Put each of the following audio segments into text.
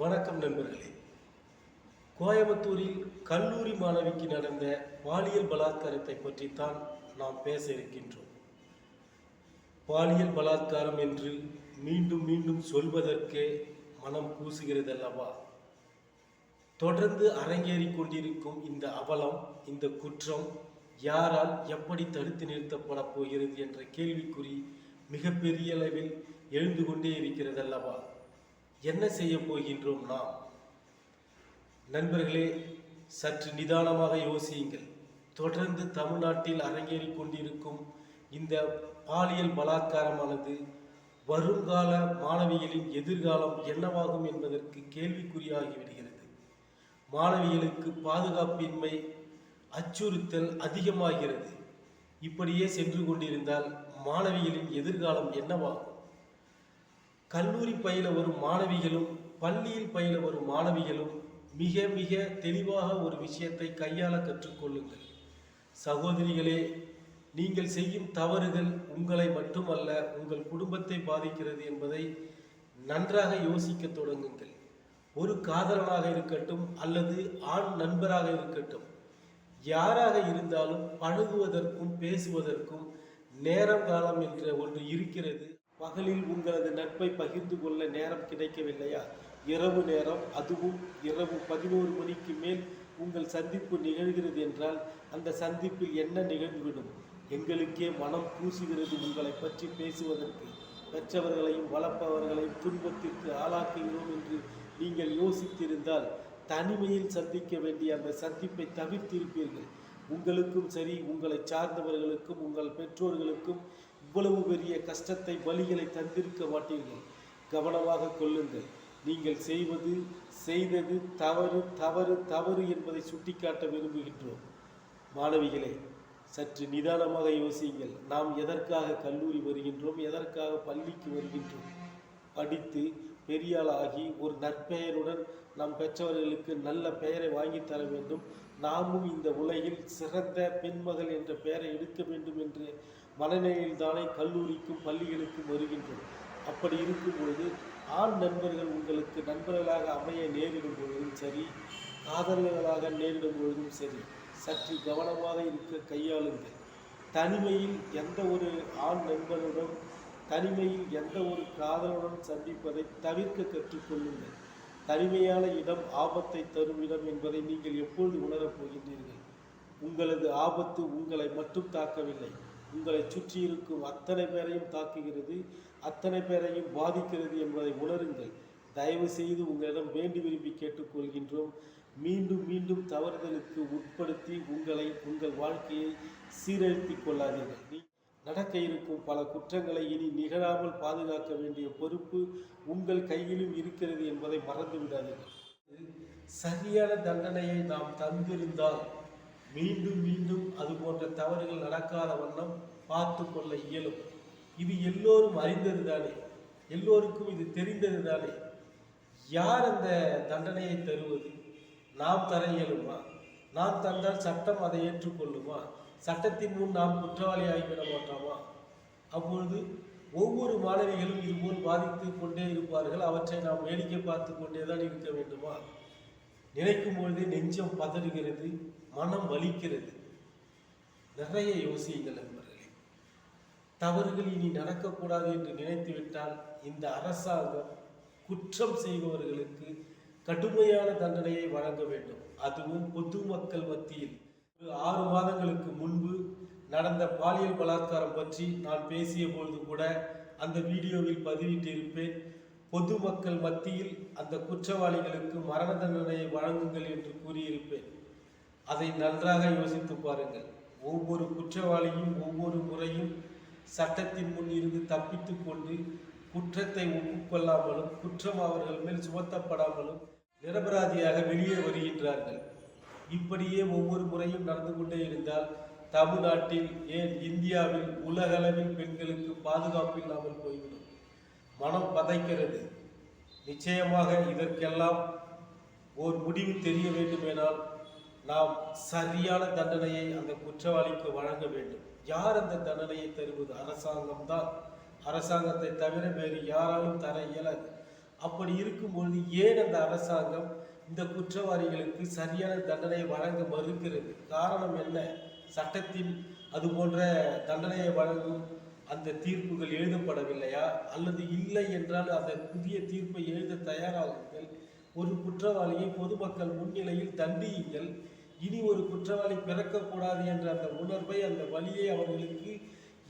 வணக்கம் நண்பர்களே. கோயம்புத்தூரில் கல்லூரி மாணவிக்கு நடந்த பாலியல் பலாத்காரத்தை பற்றித்தான் நாம் பேச இருக்கின்றோம். பாலியல் பலாத்காரம் என்று மீண்டும் மீண்டும் சொல்வதற்கே மனம் கூசுகிறது அல்லவா தொடர்ந்து அரங்கேறி கொண்டிருக்கும் இந்த அவலம் இந்த குற்றம் யாரால் எப்படி தடுத்து நிறுத்தப்பட போகிறது என்ற கேள்விக்குறி மிகப்பெரிய அளவில் எழுந்து கொண்டே இருக்கிறதல்லவா? என்ன செய்ய போகின்றோம் நாம்? நண்பர்களே சற்று நிதானமாக யோசியுங்கள். தொடர்ந்து தமிழ்நாட்டில் அரங்கேறி கொண்டிருக்கும் இந்த பாலியல் பலாத்காரமானது வருங்கால மாணவிகளின் எதிர்காலம் என்னவாகும் என்பதற்கு கேள்விக்குறியாகிவிடுகிறது மாணவிகளுக்கு பாதுகாப்பின்மை அச்சுறுத்தல் அதிகமாகிறது. இப்படியே சென்று கொண்டிருந்தால் மாணவிகளின் எதிர்காலம் என்னவாகும்? கல்லூரி பயில வரும் மாணவிகளும் பள்ளியில் பயில வரும் மாணவிகளும் மிக மிக தெளிவாக ஒரு விஷயத்தை கையாள கற்றுக்கொள்ளுங்கள். சகோதரிகளே நீங்கள் செய்யும் தவறுகள் உங்களை மட்டுமல்ல உங்கள் குடும்பத்தை பாதிக்கிறது என்பதை நன்றாக யோசிக்க தொடங்குங்கள். ஒரு காதலனாக இருக்கட்டும் அல்லது ஆண் நண்பராக இருக்கட்டும் யாராக இருந்தாலும் பழகுவதற்கும் பேசுவதற்கும் நேரம் காலம் என்ற ஒன்று இருக்கிறது. பகலில் உங்களது நட்பை பகிர்ந்து கொள்ள நேரம் கிடைக்கவில்லையா? இரவு நேரம் அதுவும் இரவு பதினோரு மணிக்கு மேல் உங்கள் சந்திப்பு நிகழ்கிறது என்றால் அந்த சந்திப்பில் என்ன நிகழ்ந்துவிடும்? எங்களுக்கே மனம் பூசுகிறது உங்களை பற்றி பேசுவதற்கு. பெற்றவர்களையும் வளர்ப்பவர்களையும் துன்பத்திற்கு ஆளாக்குகிறோம் என்று நீங்கள் யோசித்திருந்தால் தனிமையில் சந்திக்க வேண்டிய அந்த சந்திப்பை தவிர்த்திருப்பீர்கள். உங்களுக்கும் சரி உங்களை சார்ந்தவர்களுக்கும் உங்கள் பெற்றோர்களுக்கும் இவ்வளவு பெரிய கஷ்டத்தை வழிகளை தந்திருக்க மாட்டீர்கள். கவனமாக கொள்ளுங்கள். நீங்கள் செய்வது செய்தது தவறு தவறு தவறு என்பதை சுட்டிக்காட்ட விரும்புகின்றோம். மாணவிகளே சற்று நிதானமாக யோசியுங்கள். நாம் எதற்காக கல்லூரி வருகின்றோம் எதற்காக பள்ளிக்கு வருகின்றோம்? படித்து பெரியாளாகி ஒரு நற்பெயருடன் நம் பெற்றவர்களுக்கு நல்ல பெயரை வாங்கி தர வேண்டும். நாமும் இந்த உலகில் சிறந்த பெண்மகள் என்ற பெயரை எடுக்க வேண்டும் என்று மனநிலையில் தானே கல்லூரிக்கும் பள்ளிகளுக்கும் வருகின்றோம் அப்படி இருக்கும் பொழுது ஆண் நண்பர்கள் உங்களுக்கு நண்பர்களாக அமைய நேரிடும் பொழுதும் சரி காதலர்களாக நேரிடும் பொழுதும் சரி சற்று கவனமாக இருக்க கையாளுங்கள். தனிமையில் எந்த ஒரு ஆண் நண்பனுடன் தனிமையில் எந்த ஒரு காதலுடன் சந்திப்பதை தவிர்க்க கற்றுக்கொள்ளுங்கள். தனிமையான இடம் ஆபத்தை தரும் இடம் என்பதை நீங்கள் எப்பொழுது உணரப் போகின்றீர்கள்? உங்களது ஆபத்து உங்களை மட்டும் தாக்கவில்லை. உங்களை சுற்றி இருக்கும் அத்தனை பேரையும் தாக்குகிறது அத்தனை பேரையும் பாதிக்கிறது என்பதை உணருங்கள். தயவு செய்து உங்களிடம் வேண்டி விரும்பி கேட்டுக்கொள்கின்றோம். மீண்டும் மீண்டும் தவறுதலுக்கு உட்படுத்தி உங்களை உங்கள் வாழ்க்கையை சீரழித்துக் கொள்ளாதீர்கள். நீ நடக்க இருக்கும் பல குற்றங்களை இனி நிகழாமல் பாதுகாக்க வேண்டிய பொறுப்பு உங்கள் கையிலும் இருக்கிறது என்பதை மறந்து விடாதீர்கள் சரியான தண்டனையை நாம் தந்திருந்தால் மீண்டும் மீண்டும் அது போன்ற தவறுகள் நடக்காத வண்ணம் பார்த்து கொள்ள இயலும். இது எல்லோரும் அறிந்தது தானே எல்லோருக்கும் இது தெரிந்தது தானே யார் அந்த தண்டனையை தருவது? நாம் தர இயலுமா? நாம் தந்தால் சட்டம் அதை ஏற்றுக்கொள்ளுமா? சட்டத்தின் முன் நாம் குற்றவாளி ஆகிவிட மாட்டோமா? அப்பொழுது ஒவ்வொரு மாணவிகளும் இதுபோல் பாதித்து கொண்டே இருப்பார்கள். அவற்றை நாம் வேடிக்கை பார்த்து கொண்டே தான் இருக்க வேண்டுமா? நினைக்கும் பொழுதே நெஞ்சம் பதறுகிறது. மனம் வலிக்கிறது. நிறைய யோசியுங்கள் நண்பர்களே தவறுகள் இனி நடக்கக்கூடாது என்று நினைத்துவிட்டால் இந்த அரசாங்கம் குற்றம் செய்பவர்களுக்கு கடுமையான தண்டனையை வழங்க வேண்டும். அதுவும் பொதுமக்கள் மத்தியில். ஒரு ஆறு மாதங்களுக்கு முன்பு நடந்த பாலியல் பலாத்காரம் பற்றி நான் பேசிய பொழுது கூட அந்த வீடியோவில் பதிவிட்டிருப்பேன். பொதுமக்கள் மத்தியில் அந்த குற்றவாளிகளுக்கு மரண தண்டனையை வழங்குங்கள் என்று கூறியிருப்பேன். அதை நன்றாக யோசித்து பாருங்கள். ஒவ்வொரு குற்றவாளியும் ஒவ்வொரு முறையும் சட்டத்தின் முன் இருந்து தப்பித்து கொண்டு குற்றத்தை ஒப்புக்கொள்ளாமலும் குற்றம் அவர்கள் மேல் சுமத்தப்படாமலும் நிரபராதியாக வெளியே வருகின்றார்கள். இப்படியே ஒவ்வொரு முறையும் நடந்து கொண்டே இருந்தால் தமிழ்நாட்டில் ஏன் இந்தியாவில் உலகளவில் பெண்களுக்கு பாதுகாப்பு இல்லாமல் போய்விடும்? மனம் பதைக்கிறது. நிச்சயமாக இதற்கெல்லாம் ஓர் முடிவு தெரிய வேண்டுமெனால் நாம் சரியான தண்டனையை அந்த குற்றவாளிக்கு வழங்க வேண்டும். யார் அந்த தண்டனையை தருவது? அரசாங்கம் தான். அரசாங்கத்தை தவிர வேறு யாராலும் தர இயலாது. அப்படி இருக்கும்பொழுது ஏன் அந்த அரசாங்கம் இந்த குற்றவாளிகளுக்கு சரியான தண்டனை வழங்க மறுக்கிறது? காரணம் என்ன? சட்டத்தின் அது போன்ற தண்டனையை வழங்கும் அந்த தீர்ப்புகள் எழுதப்படவில்லையா? அல்லது இல்லை என்றால் அந்த புதிய தீர்ப்பை எழுத தயாராகுங்கள். ஒரு குற்றவாளியை பொதுமக்கள் முன்னிலையில் தண்டியுங்கள். இனி ஒரு குற்றவாளி பிறக்கக்கூடாது என்ற அந்த உணர்வை அந்த வழியை அவர்களுக்கு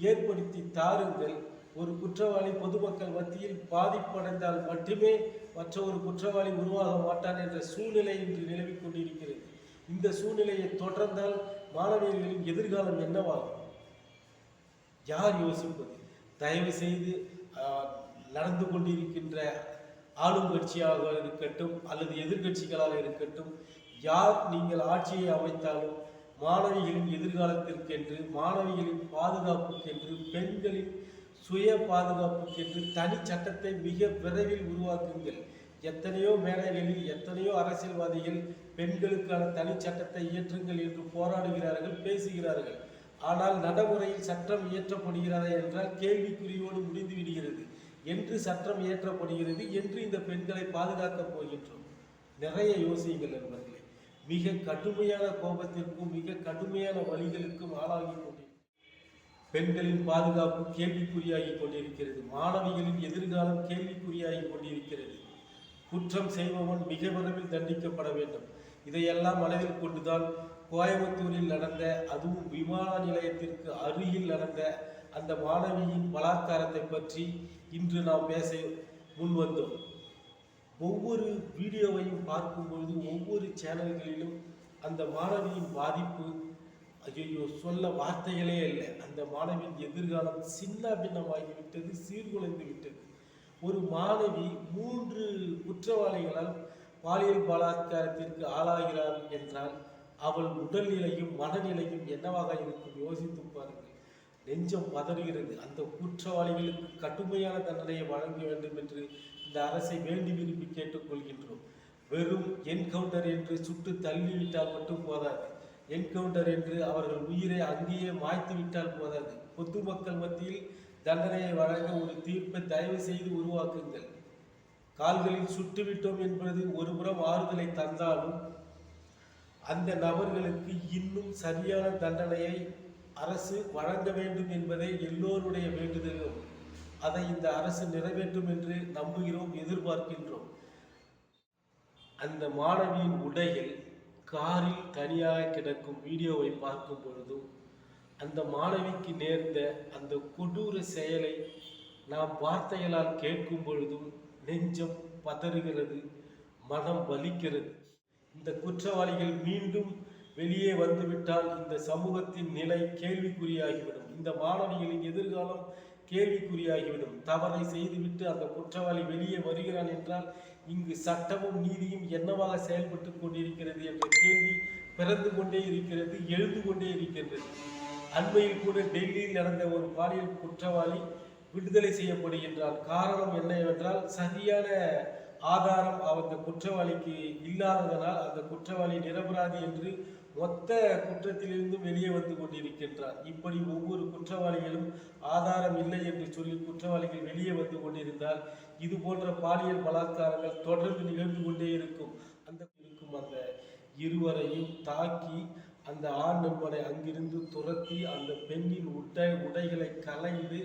ஏற்படுத்தி தாருங்கள். ஒரு குற்றவாளி பொதுமக்கள் மத்தியில் பாதிப்படைந்தால் மட்டுமே மற்ற ஒரு குற்றவாளி உருவாக மாட்டான் என்ற சூழ்நிலை இன்று நிலவிக் கொண்டிருக்கிறது. இந்த சூழ்நிலையை தொடர்ந்தால் மாணவியர்களின் எதிர்காலம் என்னவாகும்? யார் யோசிப்பது? தயவு செய்து நடந்து கொண்டிருக்கின்ற ஆளும் கட்சியாக இருக்கட்டும் அல்லது எதிர்கட்சிகளாக இருக்கட்டும் யார் நீங்கள் ஆட்சியை அமைத்தாலும் மாணவிகளின் எதிர்காலத்திற்கென்று மாணவிகளின் பாதுகாப்புக்கென்று பெண்களின் சுய பாதுகாப்புக்கென்று தனி சட்டத்தை மிக விரைவில் உருவாக்குங்கள். எத்தனையோ மேடைகளில் எத்தனையோ அரசியல்வாதிகள் பெண்களுக்கான தனி சட்டத்தை இயற்றுங்கள் என்று போராடுகிறார்கள் பேசுகிறார்கள். ஆனால் நடைமுறையில் சட்டம் இயற்றப்படுகிறதா என்றால் கேள்விக்குறியோடு முடிந்து விடுகிறது. என்று சட்டம் இயற்றப்படுகிறது என்று இந்த பெண்களை பாதுகாக்கப் போகின்றோம். நிறைய யோசியுங்கள் என்பது. மிக கடுமையான கோபத்திற்கும் மிக கடுமையான வழிகளுக்கும் ஆளாகி கொண்டிருக்கிறது பெண்களின் பாதுகாப்பு கேள்விக்குறியாகி கொண்டிருக்கிறது. மாணவிகளின் எதிர்காலம் கேள்விக்குறியாகி கொண்டிருக்கிறது. குற்றம் செய்பவன் மிக விரைவில் தண்டிக்கப்பட வேண்டும். இதையெல்லாம் மனதில் கொண்டுதான் கோயம்புத்தூரில் நடந்த அதுவும் விமான நிலையத்திற்கு அருகில் நடந்த அந்த மாணவியின் பலாத்காரத்தை பற்றி இன்று நாம் பேச முன்வந்தோம். ஒவ்வொரு வீடியோவையும் பார்க்கும்பொழுது ஒவ்வொரு சேனல்களிலும் அந்த மாணவியின் பாதிப்பு ஐயோ சொல்ல வார்த்தைகளே இல்லை. அந்த மாணவியின் எதிர்காலம் சின்ன பின்னமாகிவிட்டது சீர்குலைந்து விட்டது. ஒரு மாணவி மூன்று குற்றவாளிகளால் பாலியல் பலாத்காரத்திற்கு ஆளாகிறாள் என்றால் அவள் உடல்நிலையும் மனநிலையும் என்னவாக இருக்கும் யோசித்து பாருங்கள். நெஞ்சம் பதறுகிறது. அந்த குற்றவாளிகளுக்கு கடுமையான தண்டனையை வழங்க வேண்டும் என்று இந்த அரசை வேண்டி விரும்பி கேட்டுக்கொள்கின்றோம். வெறும் என்கவுண்டர் என்று சுட்டு தள்ளிவிட்டால் மட்டும் போதாது. என்கவுண்டர் என்று அவர்கள் உயிரை அங்கேயே மாய்த்து விட்டால் போதாது. பொதுமக்கள் மத்தியில் தண்டனையை வழங்க ஒரு தீர்ப்பை தயவு செய்து உருவாக்குங்கள். கால்களில் சுட்டுவிட்டோம் என்பது ஒருபுறம் ஆறுதலை தந்தாலும் அந்த நபர்களுக்கு இன்னும் சரியான தண்டனையை அரசு வழங்க வேண்டும் என்பதே எல்லோருடைய வேண்டுதலும். அதை இந்த அரசு நிறைவேற்றும் என்று நம்புகிறோம் எதிர்பார்க்கின்றோம். அந்த மாணவியின் உடையில் காரில் தனியாக கிடக்கும் வீடியோவை பார்க்கும் பொழுதும் அந்த மாணவிக்கு நேர்ந்த அந்த கொடூர செயலை நாம் வார்த்தைகளால் கேட்கும் பொழுதும் நெஞ்சம் பதறுகிறது மனம் வலிக்கிறது. இந்த குற்றவாளிகள் மீண்டும் வெளியே வந்துவிட்டால் இந்த சமூகத்தின் நிலை கேள்விக்குறியாகிவிடும். இந்த மாணவிகளின் எதிர்காலம் கேள்விக்குறியாகிவிடும். தவறை செய்துவிட்டு அந்த குற்றவாளி வெளியே வருகிறான் என்றால் இங்கு சட்டமும் நீதியும் என்னவாக செயல்பட்டு கொண்டிருக்கிறது என்ற கேள்வி பிறந்து கொண்டே இருக்கிறது எழுந்து கொண்டே இருக்கின்றது. அண்மையில் கூட டெல்லியில் நடந்த ஒரு பாலியல் குற்றவாளி விடுதலை செய்யப்படுகின்றார் காரணம் என்னவென்றால் சரியான ஆதாரம் அந்த குற்றவாளிக்கு இல்லாததனால் அந்த குற்றவாளி நிரபராதி என்று மொத்த குற்றத்திலிருந்தும் வெளியே வந்து கொண்டிருக்கின்றார். இப்படி ஒவ்வொரு குற்றவாளிகளும் ஆதாரம் இல்லை என்று சொல்லி குற்றவாளிகள் வெளியே வந்து கொண்டிருந்தால் இது போன்ற பாலியல் பலாத்காரங்கள் தொடர்ந்து நிகழ்ந்து கொண்டே இருக்கும். அந்த இருக்கும் அந்த இருவரையும் தாக்கி அந்த ஆண் நண்பனை அங்கிருந்து துரத்தி அந்த பெண்ணின் உடை உடைகளை கலைந்து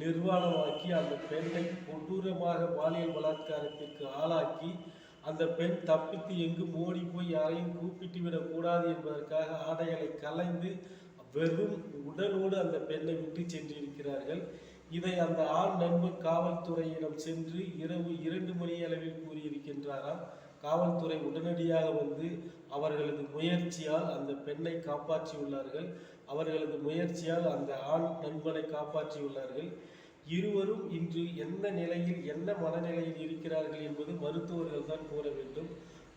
நிர்வாணமாக்கி அந்த பெண்ணை கொடூரமாக பாலியல் பலாத்காரத்திற்கு ஆளாக்கி அந்த பெண் தப்பித்து எங்கும் ஓடி போய் யாரையும் கூப்பிட்டு விடக்கூடாது என்பதற்காக ஆடைகளை கலைந்து வெறும் உடலோடு அந்த பெண்ணை விட்டு சென்றிருக்கிறார்கள். இதை அந்த ஆண் நண்பன் காவல்துறையிடம் சென்று இரவு இரண்டு மணி அளவில் கூறியிருக்கின்றாராம். காவல்துறை உடனடியாக வந்து அவர்களது முயற்சியால் அந்த பெண்ணை காப்பாற்றியுள்ளார்கள். அவர்களது முயற்சியால் அந்த ஆண் நண்பனை காப்பாற்றியுள்ளார்கள். இருவரும் இன்று எந்த நிலையில் என்ன மனநிலையில் இருக்கிறார்கள் என்பது மருத்துவர்கள் தான் கூற வேண்டும்.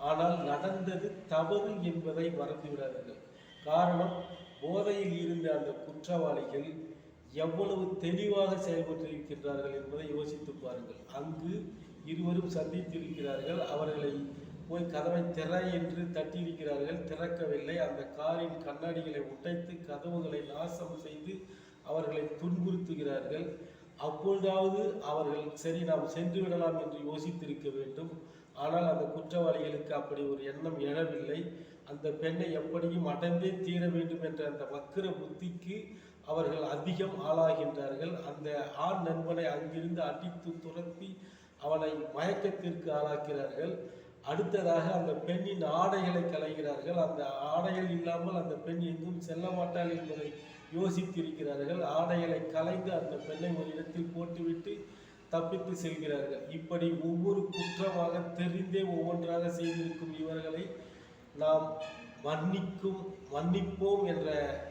ஆனால் நடந்தது தவறு என்பதை மறந்துவிடாதீர்கள். காரணம் போதையில் இருந்த அந்த குற்றவாளிகள் எவ்வளவு தெளிவாக செயல்பட்டிருக்கின்றார்கள் என்பதை யோசித்து பாருங்கள். அங்கு இருவரும் சந்தித்திருக்கிறார்கள். அவர்களை போய் கதவை திற என்று தட்டியிருக்கிறார்கள். திறக்கவில்லை. அந்த காரின் கண்ணாடிகளை உடைத்து கதவுகளை நாசம் செய்து அவர்களை துன்புறுத்துகிறார்கள். அப்பொழுதாவது அவர்கள் சரி நாம் சென்று விடலாம் என்று யோசித்திருக்க வேண்டும். ஆனால் அந்த குற்றவாளிகளுக்கு அப்படி ஒரு எண்ணம் எழவில்லை. அந்த பெண்ணை எப்படியும் அடைந்தே தீர வேண்டும் என்ற அந்த வக்கிர புத்திக்கு அவர்கள் அதிகம் ஆளாகின்றார்கள். அந்த ஆண் நண்பனை அங்கிருந்து அடித்து துரத்தி அவனை மயக்கத்திற்கு ஆளாக்கிறார்கள். அடுத்ததாக அந்த பெண்ணின் ஆடைகளை கலைகிறார்கள். அந்த ஆடைகள் இல்லாமல் அந்த பெண் எங்கும் செல்ல மாட்டாள் என்பதை யோசித்திருக்கிறார்கள். ஆடைகளை கலைந்து அந்த பெண்ணை ஒரு இடத்தில் போட்டுவிட்டு தப்பித்து செல்கிறார்கள். இப்படி ஒவ்வொரு குற்றமாக தெரிந்தே ஒவ்வொன்றாக செய்திருக்கும் இவர்களை நாம் மன்னிக்கும் மன்னிப்போம் என்ற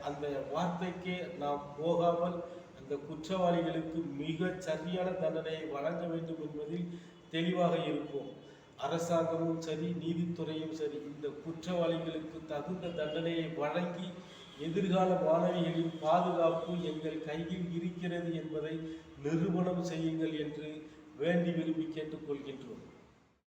அந்த வார்த்தைக்கே நாம் போகாமல் அந்த குற்றவாளிகளுக்கு மிக சரியான தண்டனையை வழங்க வேண்டும் என்பதில் தெளிவாக இருப்போம். அரசாங்கமும் சரி நீதித்துறையும் சரி இந்த குற்றவாளிகளுக்கு தகுந்த தண்டனையை வழங்கி எதிர்கால மாணவிகளின் பாதுகாப்பு எங்கள் கையில் இருக்கிறது என்பதை நிரூபணம் செய்யுங்கள் என்று வேண்டி விரும்பி கேட்டுக்கொள்கின்றோம்.